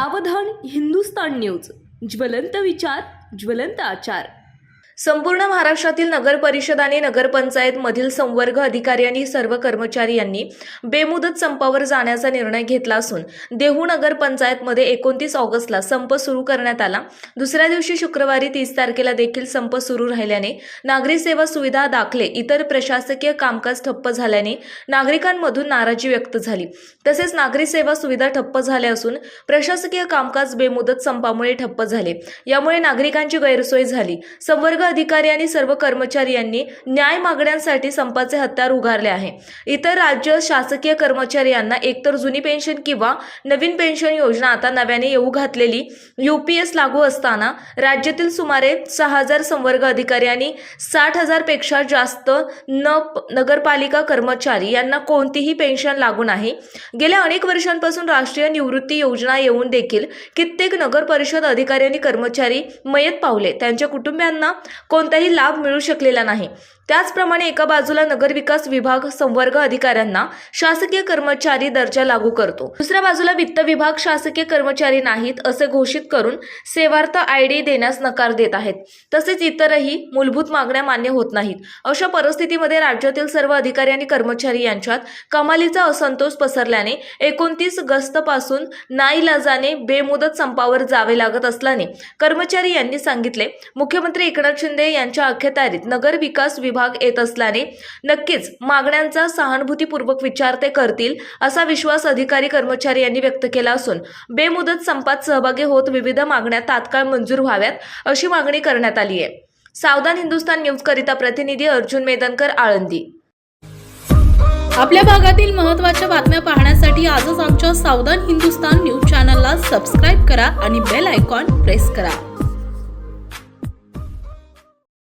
सावधान हिंदुस्तान न्यूज. ज्वलंत विचार ज्वलंत आचार. संपूर्ण महाराष्ट्रातील नगर परिषद आणि नगरपंचायत मधील संवर्ग अधिकारी आणि सर्व कर्मचारी यांनी बेमुदत संपावर जाण्याचा निर्णय घेतला असून देहू नगरपंचायतमध्ये एकोणतीस ऑगस्टला संप सुरू करण्यात आला. दुसऱ्या दिवशी शुक्रवारी तीस तारखेला देखील संप सुरू राहिल्याने नागरी सेवा सुविधा दाखले इतर प्रशासकीय कामकाज ठप्प झाल्याने नागरिकांमधून नाराजी व्यक्त झाली. तसेच नागरी सेवा सुविधा ठप्प झाल्या असून प्रशासकीय कामकाज बेमुदत संपामुळे ठप्प झाले. यामुळे नागरिकांची गैरसोय झाली. संवर्ग अधिकारी आणि सर्व कर्मचारी यांनी न्याय मागण्यांसाठी संपाचे हत्यार उगारले आहे. इतर राज्य शासकीय कर्मचारी यांना एकतर जुनी पेन्शन किंवा नवीन पेन्शन योजना आता नव्याने येऊ घातलेली युपीएस लागू असताना राज्यातील सुमारे सहा हजार संवर्ग अधिकारी आणि साठ हजारपेक्षा जास्त न नगरपालिका कर्मचारी यांना कोणतीही पेन्शन लागू नाही. गेल्या अनेक वर्षांपासून राष्ट्रीय निवृत्ती योजना येऊन देखील कित्येक नगर परिषद अधिकारी आणि कर्मचारी मयत पावले. त्यांच्या कुटुंबियांना कोणताही लाभ मिळू शकलेला नाही. त्याचप्रमाणे एका बाजूला नगरविकास विभाग संवर्ग अधिकाऱ्यांना शासकीय कर्मचारी दर्जा लागू करतो. दुसऱ्या बाजूला वित्त विभाग शासकीय कर्मचारी नाहीत असे घोषित करून सेवार्थ आय डी देण्यास नकार देत आहेत. तसेच इतरही मूलभूत मागण्या मान्य होत नाहीत. अशा परिस्थितीमध्ये राज्यातील सर्व अधिकारी आणि कर्मचारी यांच्यात कमालीचा असंतोष पसरल्याने एकोणतीस गस्तपासून नाईलाजाने बेमुदत संपावर जावे लागत असल्याने कर्मचारी यांनी सांगितले मुख्यमंत्री एकनाथ शिंदे यांच्या अखत्यारीत नगर विकास विभाग येत असल्याने नक्कीच मागण्यांचा सहानुभूतीपूर्वक विचार ते करतील असा विश्वास अधिकारी कर्मचारी यांनी व्यक्त केला असून बेमुदत संपात सहभागी होत विविध मागण्या तात्काळ मंजूर व्हाव्यात अशी मागणी करण्यात आली आहे. सावधान हिंदुस्तान न्यूज करिता प्रतिनिधी अर्जुन मेदनकर आळंदी. आपल्या भागातील महत्त्वाच्या बातम्या पाहण्यासाठी आजच आमच्या सावधान हिंदुस्तान न्यूज चॅनलला सबस्क्राईब करा आणि बेल आयकॉन प्रेस करा.